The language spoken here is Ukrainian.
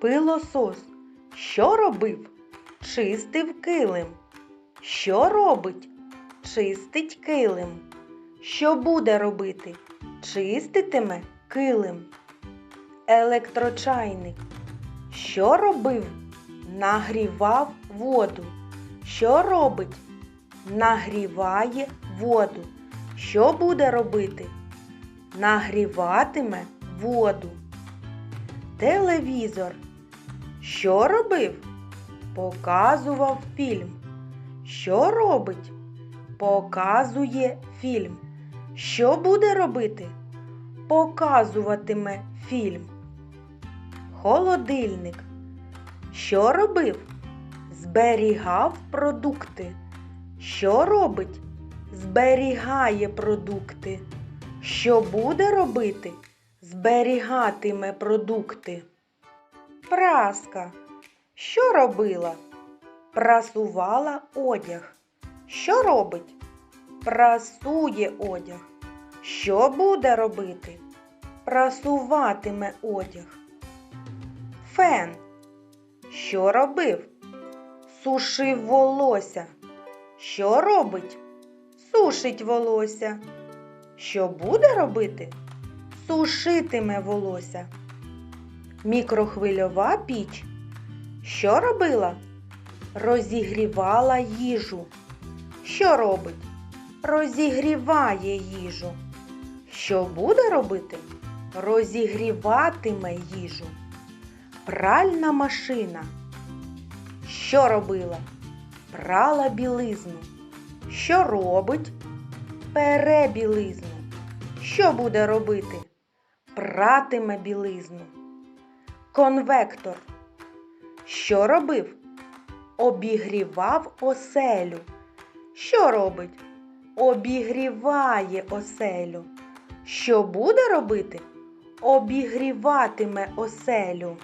Пилосос. Що робив? Чистив килим. Що робить? Чистить килим. Що буде робити? Чиститиме килим. Електрочайник. Що робив? Нагрівав воду. Що робить? Нагріває воду. Що буде робити? Нагріватиме воду. Телевізор. Що робив? Показував фільм. Що робить? Показує фільм. Що буде робити? Показуватиме фільм. Холодильник. Що робив? Зберігав продукти. Що робить? Зберігає продукти. Що буде робити? Зберігатиме продукти. Праска. Що робила? Прасувала одяг. Що робить? Прасує одяг. Що буде робити? Прасуватиме одяг. Фен. Що робив? Сушив волосся. Що робить? Сушить волосся. Що буде робити? Сушитиме волосся. Мікрохвильова піч. Що робила? Розігрівала їжу. Що робить? Розігріває їжу. Що буде робити? Розігріватиме їжу. Пральна машина. Що робила? Прала білизну. Що робить? Пере білизну. Що буде робити? Пратиме білизну. Конвектор. Що робив? Обігрівав оселю. Що робить? Обігріває оселю. Що буде робити? Обігріватиме оселю.